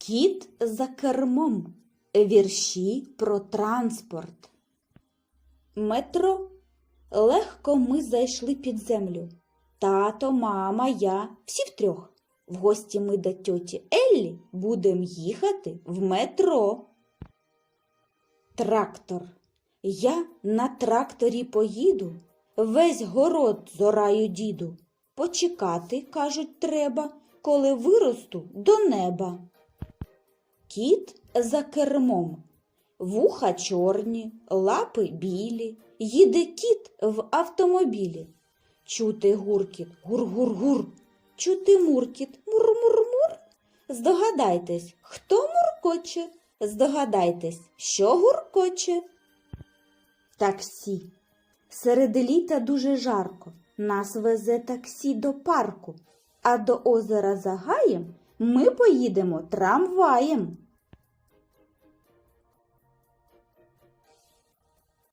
Кіт за кермом. Вірші про транспорт. Метро. Легко ми зайшли під землю. Тато, мама, я, всі втрьох. В гості ми до тьоті Еллі будем їхати в метро. Трактор. Я на тракторі поїду, весь город зораю діду. Почекати, кажуть, треба, коли виросту до неба. Кіт за кермом. Вуха чорні, лапи білі, їде кіт в автомобілі. Чути гуркіт, гур-гур-гур, чути муркіт, мур-мур-мур. Здогадайтесь, хто муркоче? Здогадайтесь, що гуркоче? Таксі. Серед літа дуже жарко. Нас везе таксі до парку, а до озера за гаєм ми поїдемо трамваєм.